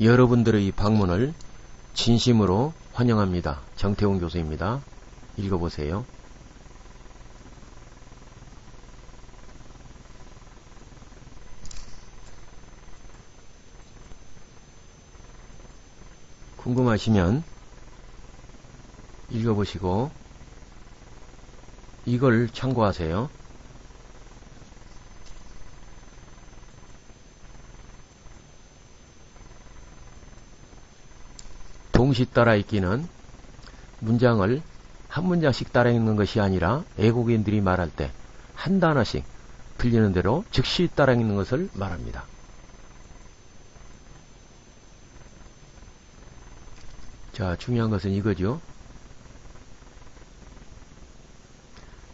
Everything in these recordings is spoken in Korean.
여러분들의 방문을 진심으로 환영합니다. 정태훈 교수입니다. 읽어보세요. 궁금하시면 읽어보시고 이걸 참고하세요. 동시 따라 읽기는 문장을 한 문장씩 따라 읽는 것이 아니라 외국인들이 말할 때 한 단어씩 들리는 대로 즉시 따라 읽는 것을 말합니다. 자, 중요한 것은 이거죠.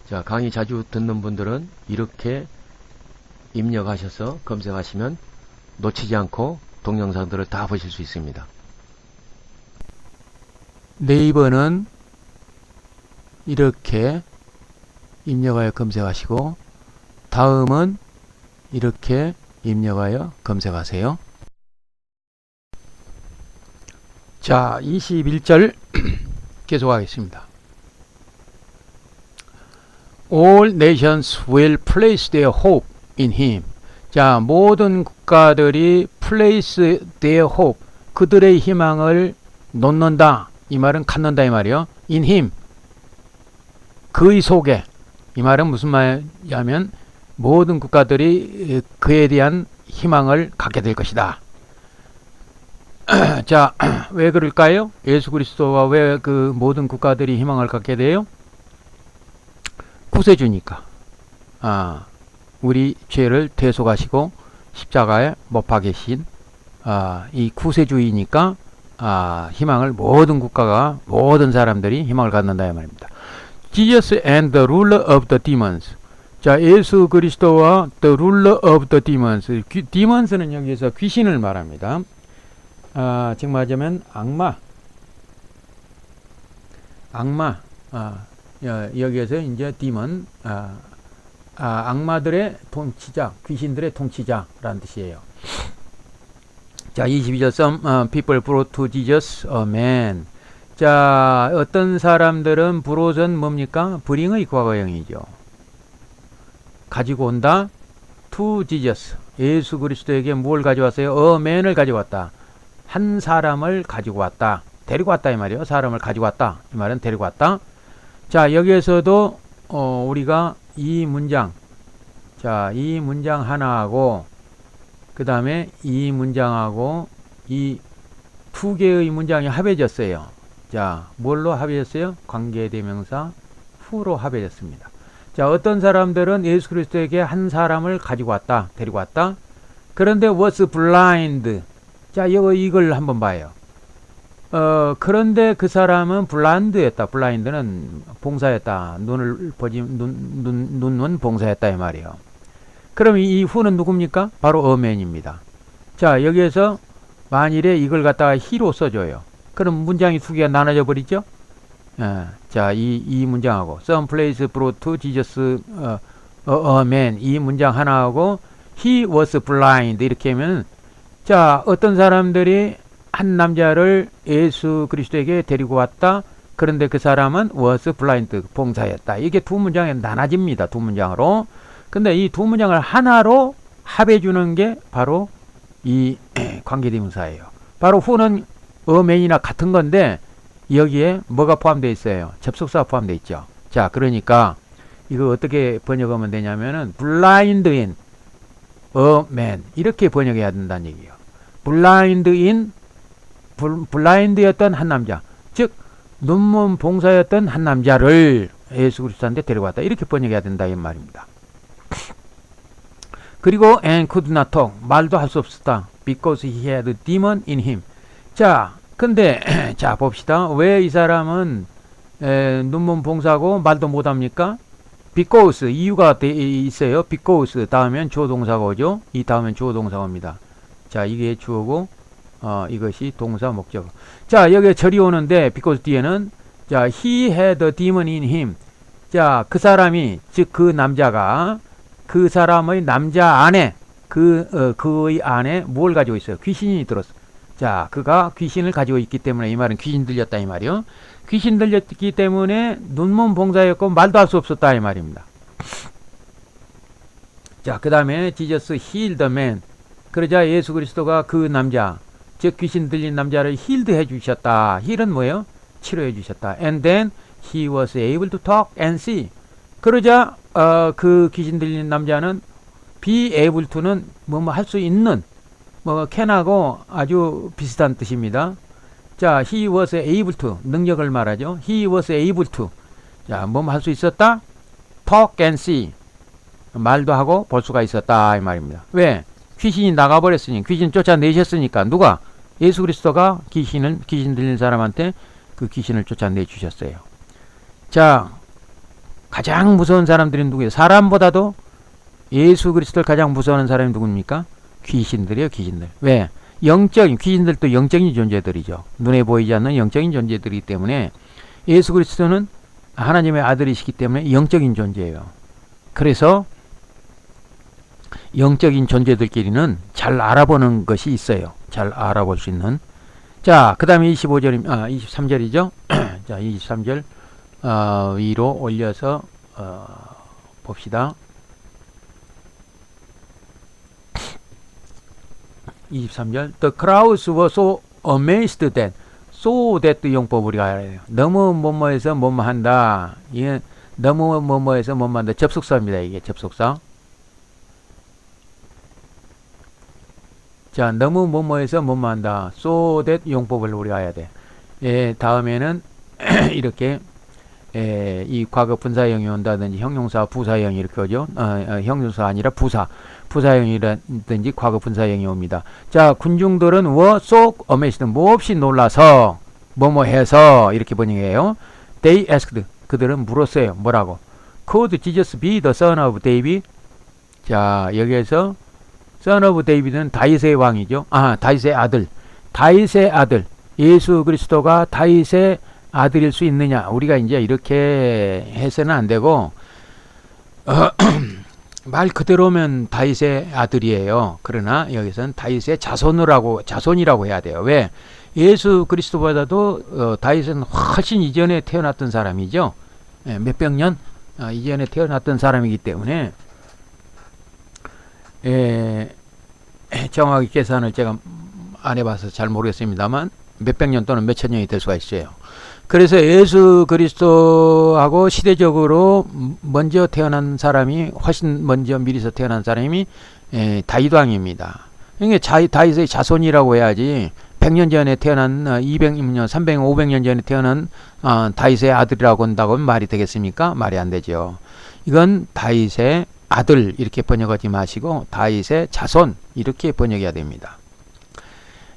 자, 강의 자주 듣는 분들은 이렇게 입력하셔서 검색하시면 놓치지 않고 동영상들을 다 보실 수 있습니다. 네이버는 이렇게 입력하여 검색하시고 다음은 이렇게 입력하여 검색하세요. 자, 21절 계속하겠습니다. All nations will place their hope in him. 자, 모든 국가들이 place their hope, 그들의 희망을 놓는다. 이 말은 갖는다 이 말이요. in him. 그의 속에. 이 말은 무슨 말이냐면 모든 국가들이 그에 대한 희망을 갖게 될 것이다. 자, 왜 그럴까요? 예수 그리스도와 왜 그 모든 국가들이 희망을 갖게 돼요? 구세주니까. 아, 우리 죄를 대속하시고 십자가에 못 박으신 아, 이 구세주이니까 아, 희망을 모든 국가가 모든 사람들이 희망을 갖는다 이 말입니다. Jesus and the ruler of the demons. 자, 예수 그리스도와 the ruler of the demons. 귀, demons는 여기서 귀신을 말합니다. 아, 지금 말하자면 악마. 악마. 아, 여, 여기에서 이제 demon. 아, 아, 악마들의 통치자, 귀신들의 통치자라는 뜻이에요. 자, 22절 some uh, people brought to Jesus a man. 자, 어떤 사람들은 브로전 뭡니까? 브링의 과거형이죠. 가지고 온다. to Jesus. 예수 그리스도에게 뭘 가져왔어요? a man을 가져왔다. 한 사람을 가지고 왔다. 데리고 왔다 이 말이에요. 사람을 가지고 왔다. 이 말은 데리고 왔다. 자, 여기에서도 어, 우리가 이 문장 자, 이 문장 하나하고 그 다음에 이 문장하고 이 두 개의 문장이 합해졌어요. 자, 뭘로 합해졌어요? 관계대명사 후로 합해졌습니다. 자, 어떤 사람들은 예수 그리스도에게 한 사람을 가지고 왔다, 데리고 왔다. 그런데 was blind. 자, 이거 이걸 한번 봐요. 어, 그런데 그 사람은 블란드였다. 블라인드는 봉사였다. 눈을 보지 눈, 눈 눈은 봉사했다 이 말이에요. 그럼 이 후는 누굽니까? 바로 어맨입니다. 자, 여기에서 만일에 이걸 갖다가 히로 써줘요. 그럼 문장이 두 개가 나눠져 버리죠? 예, 자, 이, 이 문장하고 some place brought Jesus a, a man 이 문장 하나하고 he was blind 이렇게 하면 자, 어떤 사람들이 한 남자를 예수 그리스도에게 데리고 왔다. 그런데 그 사람은 was blind 봉사였다. 이게 두 문장에 나눠집니다. 두 문장으로. 근데 이 두 문장을 하나로 합해 주는 게 바로 이 관계대명사예요. 바로 후는 어맨이나 같은 건데 여기에 뭐가 포함되어 있어요? 접속사가 포함되어 있죠. 자, 그러니까 이거 어떻게 번역하면 되냐면은 blind in a man 이렇게 번역해야 된다는 얘기예요. blind in 블라인드였던 한 남자, 즉 눈먼 봉사였던 한 남자를 예수 그리스도한테 데려왔다. 이렇게 번역해야 된다 이 말입니다. 그리고 and could not talk 말도 할 수 없었다. because he had a demon in him. 자, 근데 자 봅시다. 왜 이 사람은 에, 눈먼 봉사고 말도 못합니까? because 이유가 돼 있어요. because 다음엔 주어 동사가 오죠. 이 다음엔 주어 동사가 옵니다. 자, 이게 주어고 어, 이것이 동사 목적. 자, 여기에 절이 오는데 because 뒤에는 자, he had a demon in him. 자, 그 사람이 즉 그 남자가 그 사람의 남자 안에 그 어, 그의 안에 뭘 가지고 있어요? 귀신이 들었어. 자, 그가 귀신을 가지고 있기 때문에 이 말은 귀신 들렸다 이 말이요. 귀신 들렸기 때문에 눈먼 봉사였고 말도 할 수 없었다 이 말입니다. 자, 그 다음에 지저스 힐더 맨. 그러자 예수 그리스도가 그 남자, 즉 귀신 들린 남자를 힐드 해 주셨다. 힐은 뭐예요? 치료해 주셨다. And then he was able to talk and see. 그러자 어, 그 귀신 들린 남자는 be able to는 뭐 뭐 할 수 있는 뭐 can하고 아주 비슷한 뜻입니다. 자, he was able to 능력을 말하죠. he was able to 자, 뭐뭐 할 수 있었다. talk and see 말도 하고 볼 수가 있었다 이 말입니다. 왜? 귀신이 나가버렸으니 귀신 쫓아내셨으니까 누가 예수 그리스도가 귀신을 귀신 들린 사람한테 그 귀신을 쫓아내 주셨어요. 자, 가장 무서운 사람들이 누구예요? 사람보다도 예수 그리스도를 가장 무서워하는 사람이 누굽니까? 귀신들이요, 귀신들. 왜? 영적인 귀신들도 영적인 존재들이죠. 눈에 보이지 않는 영적인 존재들이기 때문에 예수 그리스도는 하나님의 아들이시기 때문에 영적인 존재예요. 그래서 영적인 존재들끼리는 잘 알아보는 것이 있어요. 잘 알아볼 수 있는. 자, 그 다음에 25절, 아, 23절이죠. 자, 23절, 어, 위로 올려서, 어, 봅시다. 23절. The crowds were so amazed that, so that 용법 우리가 알아야 돼요. 너무 뭐뭐해서 뭐뭐한다. 이게 너무 뭐뭐해서 뭐뭐한다. 접속사입니다. 이게 접속사. 자, 너무 뭐뭐해서 뭐뭐한다. so that 용법을 우리가 해야 돼. 예, 다음에는 이렇게 예, 이 과거 분사형이 온다든지 형용사 부사형이 이렇게 오죠. 어, 어, 형용사 아니라 부사. 부사형이라든지 과거 분사형이 옵니다. 자, 군중들은 so amazed. 몹시 놀라서 뭐뭐 해서 이렇게 번역해요. They asked. 그들은 물었어요. 뭐라고? Could Jesus be the son of David? 자, 여기에서 son of David은 다윗의 왕이죠. 아, 다윗의 아들. 다윗의 아들. 예수 그리스도가 다윗의 아들일 수 있느냐? 우리가 이제 이렇게 해서는 안 되고 어, 말 그대로면 다윗의 아들이에요. 그러나 여기서는 다윗의 자손이라고 자손이라고 해야 돼요. 왜? 예수 그리스도보다도 어, 다윗은 훨씬 이전에 태어났던 사람이죠. 예, 몇백 년 어, 이전에 태어났던 사람이기 때문에 예, 정확히 계산을 제가 안 해봐서 잘 모르겠습니다만 몇백 년 또는 몇천 년이 될 수가 있어요. 그래서 예수 그리스도하고 시대적으로 먼저 태어난 사람이 훨씬 먼저 미리서 태어난 사람이 에, 다윗 왕입니다. 이게 자, 다윗의 자손이라고 해야지 100년 전에 태어난 200년, 300년, 500년 전에 태어난 어, 다윗의 아들이라고 한다고 하면 말이 되겠습니까? 말이 안 되죠. 이건 다윗의 아들 이렇게 번역하지 마시고 다윗의 자손 이렇게 번역해야 됩니다.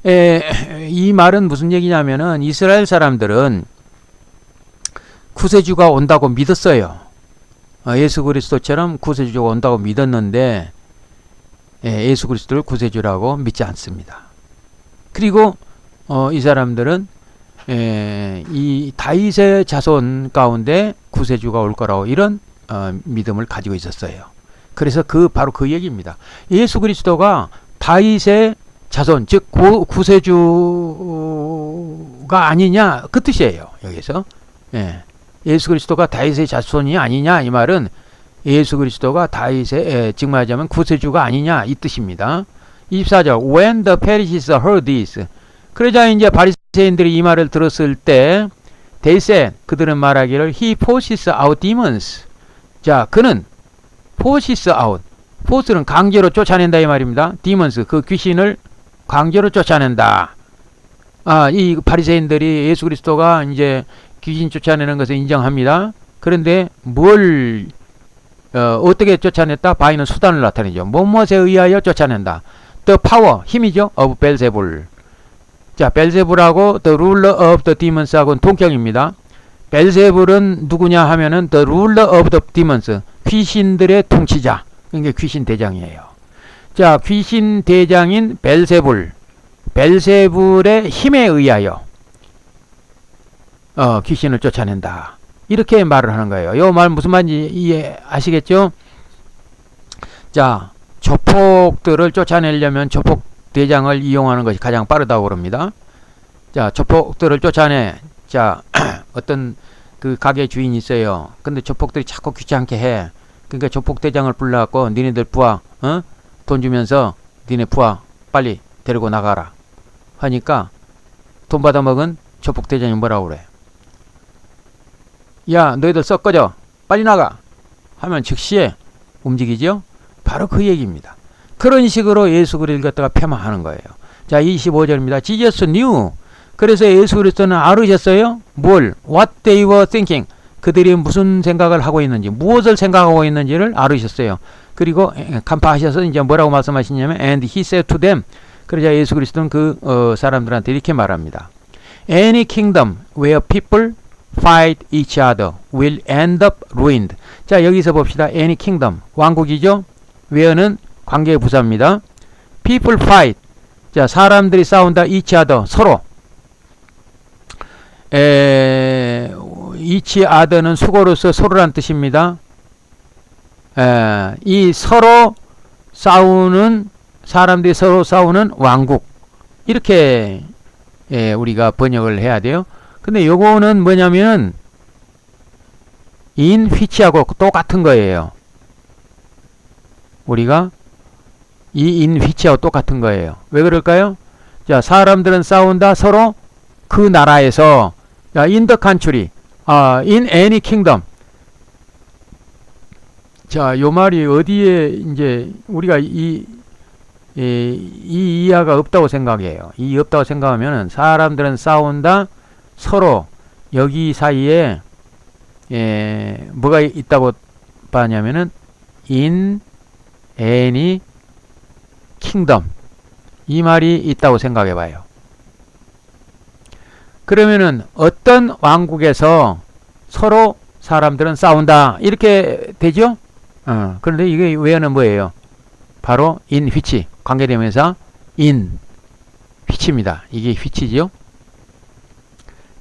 에, 이 말은 무슨 얘기냐면은 이스라엘 사람들은 구세주가 온다고 믿었어요. 어, 예수 그리스도처럼 구세주가 온다고 믿었는데 예, 예수 그리스도를 구세주라고 믿지 않습니다. 그리고 어, 이 사람들은 예, 이 다윗의 자손 가운데 구세주가 올 거라고 이런 어, 믿음을 가지고 있었어요. 그래서 그 바로 그 얘기입니다. 예수 그리스도가 다윗의 자손 즉 구, 구세주가 아니냐 그 뜻이에요. 여기서 예. 예수 그리스도가 다윗의 자손이 아니냐 이 말은 예수 그리스도가 다윗의 에, 즉 말하자면 구세주가 아니냐 이 뜻입니다. 24절 When the Pharisees heard this 그러자 이제 바리새인들이 이 말을 들었을 때 they said 그들은 말하기를 he forces out demons 자 그는 forces out force는 강제로 쫓아낸다 이 말입니다. demons 그 귀신을 강제로 쫓아낸다. 아, 이 바리새인들이 예수 그리스도가 이제 귀신 쫓아내는 것을 인정합니다. 그런데 뭘 어, 어떻게 쫓아냈다? 바이는 수단을 나타내죠. 무엇에 의하여 쫓아낸다. The power, 힘이죠. of 벨제불. 자, 벨제불하고 the ruler of the demons하고는 동격입니다. 벨제불은 누구냐 하면은 the ruler of the demons, 귀신들의 통치자. 이게 귀신 대장이에요. 자, 귀신 대장인 벨세불, 벨세불의 힘에 의하여 어, 귀신을 쫓아낸다. 이렇게 말을 하는 거예요. 이말 무슨 말인지 이해하시겠죠? 자, 조폭들을 쫓아내려면 조폭 대장을 이용하는 것이 가장 빠르다고 그럽니다. 자, 조폭들을 쫓아내. 자, 어떤 그 가게 주인이 있어요. 근데 조폭들이 자꾸 귀찮게 해. 그러니까 조폭 대장을 불러갖고 니네들 부하, 어? 돈 주면서 니네 부하 빨리 데리고 나가라. 하니까 돈 받아 먹은 조폭 대장이 뭐라고 그래? 야, 너희들 썩 꺼져. 빨리 나가. 하면 즉시에 움직이죠? 바로 그 얘기입니다. 그런 식으로 예수 그리스도를 갖다가 폄하하는 거예요. 자, 25절입니다. Jesus knew. 그래서 예수 그리스도는 알으셨어요? 뭘? What they were thinking. 그들이 무슨 생각을 하고 있는지, 무엇을 생각하고 있는지를 알으셨어요. 그리고 에, 간파하셔서 이제 뭐라고 말씀하시냐면, and he said to them. 그러자 예수 그리스도는 그 어, 사람들한테 이렇게 말합니다. Any kingdom where people fight each other will end up ruined. 자, 여기서 봅시다. Any kingdom. 왕국이죠? where는 관계 부사입니다. people fight. 자, 사람들이 싸운다. each other. 서로. 에, each other는 수고로서 서로란 뜻입니다. 에, 이 서로 싸우는 사람들이 서로 싸우는 왕국. 이렇게 예, 우리가 번역을 해야 돼요. 근데 요거는 뭐냐면은 인 휘치하고 똑같은 거예요. 우리가 이 인 휘치하고 똑같은 거예요. 왜 그럴까요? 자, 사람들은 싸운다 서로 그 나라에서 자, in the 아, in any kingdom. 자, 요 말이 어디에 이제 우리가 이 이, 이 이하가 없다고 생각해요. 이 없다고 생각하면은 사람들은 싸운다 서로 여기 사이에 예, 뭐가 있다고 봤냐면은 in any kingdom 이 말이 있다고 생각해 봐요. 그러면은 어떤 왕국에서 서로 사람들은 싸운다 이렇게 되죠? 어, 그런데 이게 외어는 뭐예요? 바로 in which 관계대명사 in which입니다. 이게 which지요.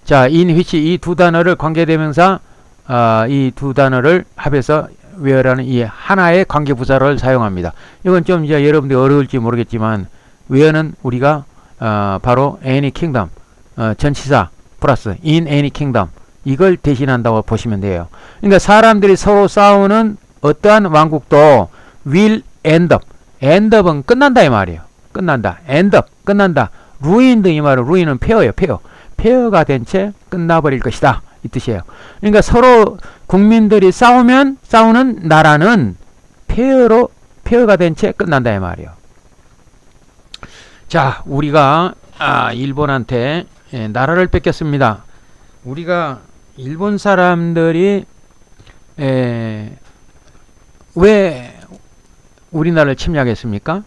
자, in which 이 두 단어를 관계대명사 아, 이두 단어를 합해서 where라는 이 하나의 관계부사를 사용합니다. 이건 좀 이제 여러분들 어려울지 모르겠지만 where는 우리가 어, 바로 any kingdom 어, 전치사 플러스 in any kingdom 이걸 대신한다고 보시면 돼요. 그러니까 사람들이 서로 싸우는 어떠한 왕국도 will end up end up은 끝난다 이 말이에요. 끝난다. end up 끝난다. ruined 이 말은 ruin은 폐허예요. 폐허. 폐허가 된 채 끝나버릴 것이다. 이 뜻이에요. 그러니까 서로 국민들이 싸우면 싸우는 나라는 폐허로 폐허가 된 채 끝난다 이 말이에요. 자, 우리가 아, 일본한테 예, 나라를 뺏겼습니다. 우리가 일본 사람들이 에, 왜 우리나라를 침략했습니까?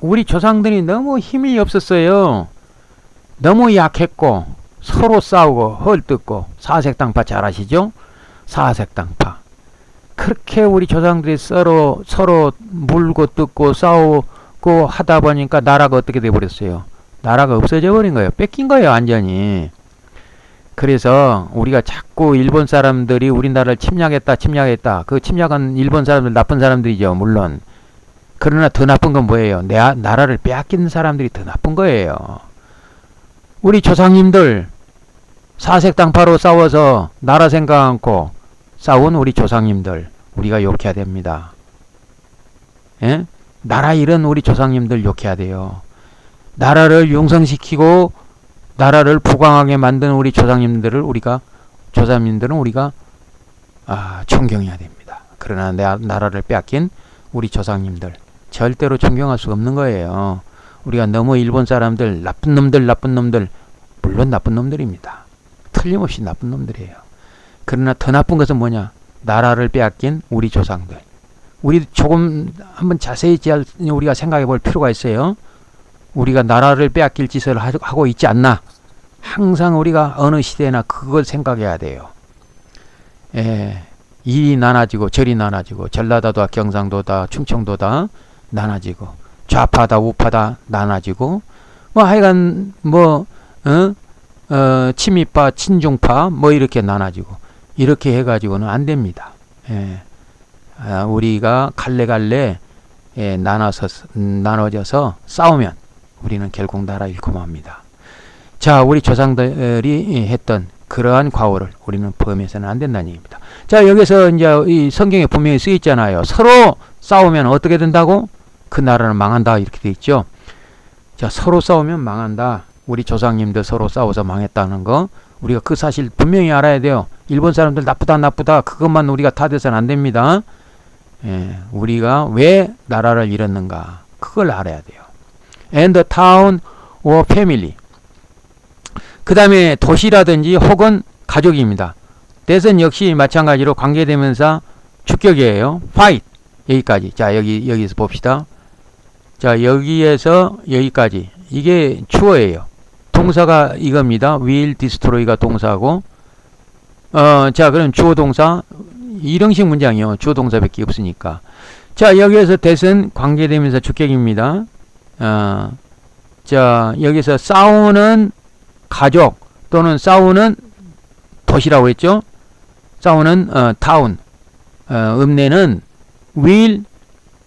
우리 조상들이 너무 힘이 없었어요. 너무 약했고 서로 싸우고 헐뜯고 사색당파 잘 아시죠? 사색당파. 그렇게 우리 조상들이 서로 서로 물고 뜯고 싸우고 하다 보니까 나라가 어떻게 돼 버렸어요? 나라가 없어져 버린 거예요. 뺏긴 거예요, 완전히. 그래서 우리가 자꾸 일본 사람들이 우리나라를 침략했다, 침략했다. 그 침략한 일본 사람들 나쁜 사람들이죠, 물론. 그러나 더 나쁜 건 뭐예요? 내 아- 나라를 빼앗긴 사람들이 더 나쁜 거예요. 우리 조상님들 사색 당파로 싸워서 나라 생각 않고 싸운 우리 조상님들 우리가 욕해야 됩니다. 예? 나라 잃은 우리 조상님들 욕해야 돼요. 나라를 융성시키고 나라를 부강하게 만든 우리 조상님들을 우리가 조상님들은 우리가 아, 존경해야 됩니다. 그러나 내 나라를 빼앗긴 우리 조상님들 절대로 존경할 수 없는 거예요. 우리가 너무 일본 사람들 나쁜 놈들 나쁜 놈들 물론 나쁜 놈들입니다. 틀림없이 나쁜 놈들이에요. 그러나 더 나쁜 것은 뭐냐? 나라를 빼앗긴 우리 조상들. 우리 조금 한번 자세히 잘 우리가 생각해 볼 필요가 있어요. 우리가 나라를 빼앗길 짓을 하- 하고 있지 않나? 항상 우리가 어느 시대나 그걸 생각해야 돼요. 예, 이리 나눠지고 저리 나눠지고 전라도다 경상도다 충청도다 나눠지고 좌파다 우파다 나눠지고 뭐 하여간 뭐 어? 어, 친미파 친중파 뭐 이렇게 나눠지고 이렇게 해가지고는 안 됩니다. 예. 아, 우리가 갈래갈래 예, 나눠서 음, 나눠져서 싸우면 우리는 결국 나라 잃고 맙니다. 자, 우리 조상들이 했던 그러한 과오를 우리는 범해서는 안 된다는 얘기입니다. 자, 여기서 이제 이 성경에 분명히 쓰여 있잖아요. 서로 싸우면 어떻게 된다고? 그 나라는 망한다. 이렇게 돼 있죠. 자, 서로 싸우면 망한다. 우리 조상님들 서로 싸워서 망했다는 거. 우리가 그 사실 분명히 알아야 돼요. 일본 사람들 나쁘다, 나쁘다. 그것만 우리가 탓해서는 안 됩니다. 예, 우리가 왜 나라를 잃었는가. 그걸 알아야 돼요. And the town or family. 그 다음에 도시라든지 혹은 가족입니다. 대선 역시 마찬가지로 관계대명사 주격이에요. fight 여기까지. 자 여기 여기서 봅시다. 자 여기에서 여기까지 이게 주어예요. 동사가 이겁니다. will destroy가 동사고 어 자 그럼 주어 동사 일형식 문장이요. 주어 동사밖에 없으니까. 자 여기에서 대선 관계대명사 주격입니다. 어, 자 여기서 싸우는 가족 또는 싸우는 도시라고 했죠. 싸우는 어, 타운 어, 읍내는 will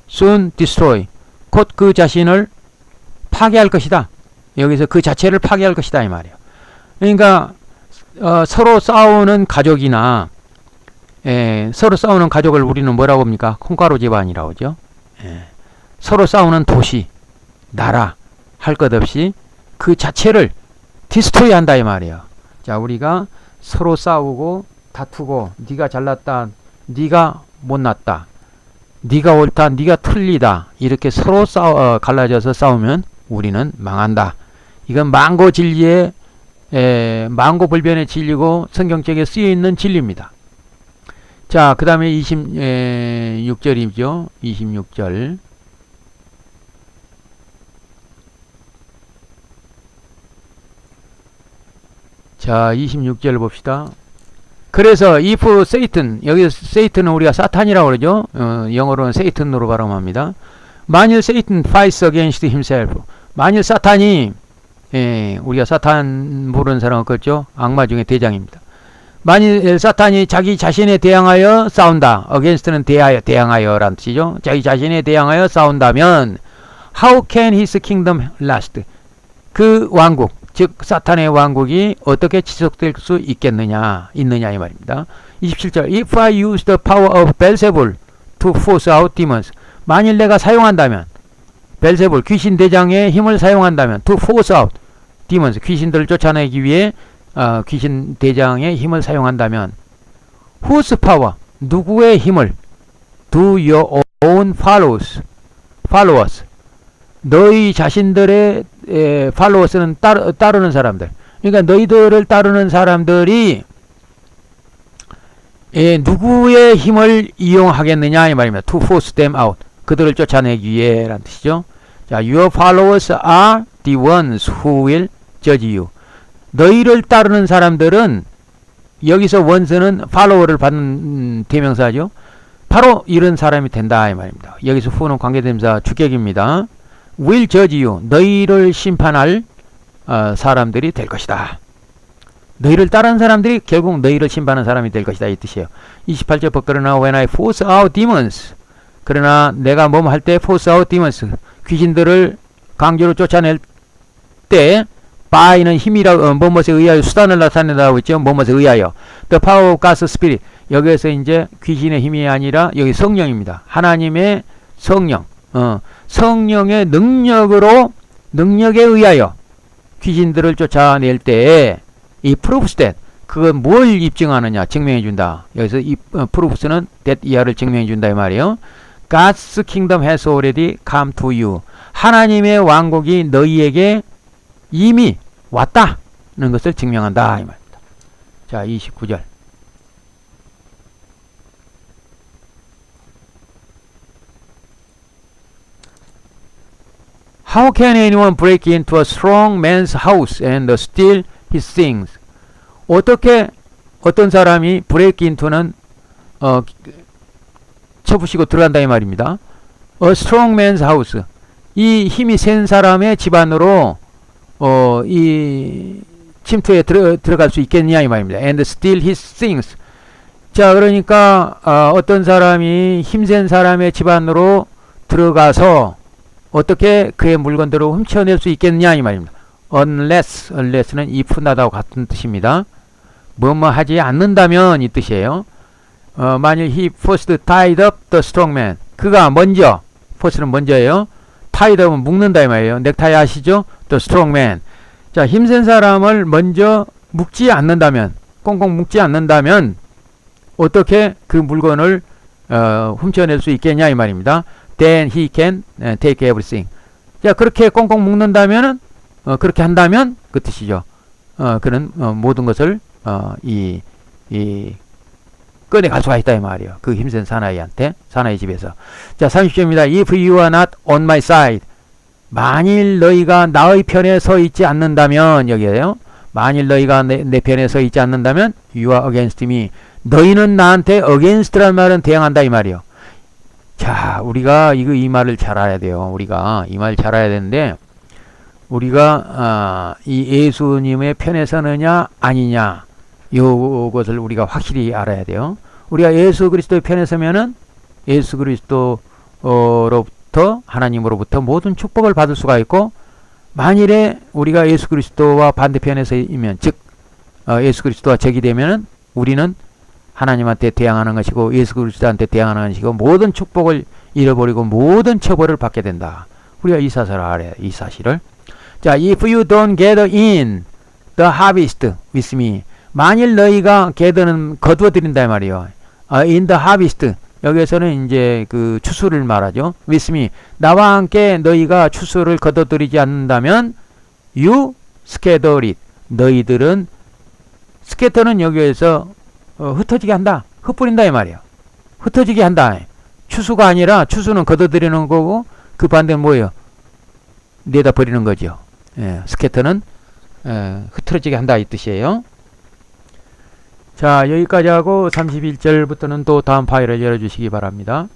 soon destroy 곧 그 자신을 파괴할 것이다. 여기서 그 자체를 파괴할 것이다 이 말이에요. 그러니까 어, 서로 싸우는 가족이나 예, 서로 싸우는 가족을 우리는 뭐라고 합니까? 콩가루 집안이라고 하죠. 예, 서로 싸우는 도시, 나라 할 것 없이 그 자체를 디스토이 한다 이 말이에요. 자, 우리가 서로 싸우고 다투고 네가 잘났다. 네가 못났다. 네가 옳다. 네가 틀리다. 이렇게 서로 싸워 어, 갈라져서 싸우면 우리는 망한다. 이건 망고 진리의 에, 망고 불변의 진리고 성경책에 쓰여 있는 진리입니다. 자, 그 다음에 26절이죠. 26절. 자, 26절 봅시다. 그래서 if Satan 여기 Satan은 우리가 사탄이라고 그러죠. 어, 영어로는 Satan으로 발음합니다. 만일 Satan fights against himself. 만일 사탄이 예, 우리가 사탄 모르는 사람 없겠죠. 악마 중에 대장입니다. 만일 사탄이 자기 자신에 대항하여 싸운다. against는 대하여 대항하여라는 뜻이죠. 자기 자신에 대항하여 싸운다면 how can his kingdom last? 그 왕국 즉 사탄의 왕국이 어떻게 지속될 수 있겠느냐 있느냐 이 말입니다. 27절 If I use the power of Beelzebul to force out demons 만일 내가 사용한다면 벨세불 귀신 대장의 힘을 사용한다면 to force out demons 귀신들을 쫓아내기 위해 어, 귀신 대장의 힘을 사용한다면 whose power 누구의 힘을 do your own followers followers 너희 자신들의 에, 팔로워스는 따르, 따르는 사람들. 그러니까 너희들을 따르는 사람들이 에, 누구의 힘을 이용하겠느냐 이 말입니다. To force them out. 그들을 쫓아내기 위해 라는 뜻이죠. 자, your followers are the ones who will judge you. 너희를 따르는 사람들은 여기서 원스는 팔로워를 받는 대명사죠. 바로 이런 사람이 된다 이 말입니다. 여기서 후는 관계대명사 주격입니다. will judge you. 너희를 심판할 어, 사람들이 될 것이다. 너희를 따르는 사람들이 결국 너희를 심판하는 사람이 될 것이다 이 뜻이에요. 28절 벗그러나 when I force out demons 그러나 내가 몸 할때 out demons 귀신들을 강제로 쫓아낼 때 by는 힘이라 어, 뭐뭐에 의하여 수단을 나타낸다고 했죠. 뭐뭐에 의하여 the power of God's spirit 여기에서 이제 귀신의 힘이 아니라 여기 성령입니다. 하나님의 성령 어, 성령의 능력으로 능력에 의하여 귀신들을 쫓아낼 때이 that 그건 뭘 입증하느냐 증명해 준다. 여기서 이 어, proofs는 that 이하를 증명해 준다 이 말이에요. God's kingdom has already come to you. 하나님의 왕국이 너희에게 이미 왔다는 것을 증명한다 이 말입니다. 자, 29절. How can anyone break into a strong man's house and steal his things? 어떻게 어떤 사람이 break into는 어, 쳐부시고 들어간다 이 말입니다. A strong man's house. 이 힘이 센 사람의 집안으로 어, 이 침투에 들어, 들어갈 수 있겠냐 이 말입니다. And steal his things. 자, 그러니까 어, 어떤 사람이 힘센 사람의 집안으로 들어가서 어떻게 그의 물건들을 훔쳐낼 수 있겠느냐 이 말입니다. unless, unless는 if 나다와 같은 뜻입니다. 뭐뭐 하지 않는다면 이 뜻이에요. 어, 만일 he first tied up the strong man 그가 먼저 first는 먼저예요. tied up은 묶는다 이 말이에요. 넥타이 아시죠? the strong man 자 힘센 사람을 먼저 묶지 않는다면 꽁꽁 묶지 않는다면 어떻게 그 물건을 어, 훔쳐낼 수 있겠냐 이 말입니다. Then he can uh, take everything. 자 그렇게 꽁꽁 묶는다면은 어, 그렇게 한다면 그 뜻이죠. 어, 그는 어, 모든 것을 어, 이, 이 꺼내 갈 수가 있다 이 말이에요. 그 힘센 사나이한테 사나이 집에서. 자 30절입니다. If you are not on my side. 만일 너희가 나의 편에 서 있지 않는다면 여기에요. 만일 너희가 내, 내 편에 서 있지 않는다면 you are against me. 너희는 나한테 against란 말은 대항한다 이 말이요. 자, 우리가 이거 이 말을 잘 알아야 돼요. 우리가 이 말 잘 알아야 되는데 우리가 아, 이 예수님의 편에 서느냐 아니냐 요것을 우리가 확실히 알아야 돼요. 우리가 예수 그리스도의 편에 서면은 예수 그리스도로부터 하나님으로부터 모든 축복을 받을 수가 있고 만일에 우리가 예수 그리스도와 반대편에 서 이면 즉 어, 예수 그리스도와 적이 되면은 우리는 하나님한테 대항하는 것이고 예수 그리스도한테 대항하는 것이고 모든 축복을 잃어버리고 모든 처벌을 받게 된다. 우리가 이 사실을 알아야 이 사실을. 자, if you don't gather in the harvest with me. 만일 너희가 gather는 거두어 드린다 이 말이요. 어, in the harvest. 여기에서는 이제 그 추수를 말하죠. me. 나와 함께 너희가 추수를 거둬 들이지 않는다면 scatter it. 너희들은 스케터는 여기에서 어, 흩어지게 한다. 흩뿌린다 이 말이야. 흩어지게 한다. 추수가 아니라 추수는 걷어들이는 거고 그 반대는 뭐예요? 내다 버리는 거죠. 예, 스케터는 에, 흐트러지게 한다 이 뜻이에요. 자 여기까지 하고 31절부터는 또 다음 파일을 열어주시기 바랍니다.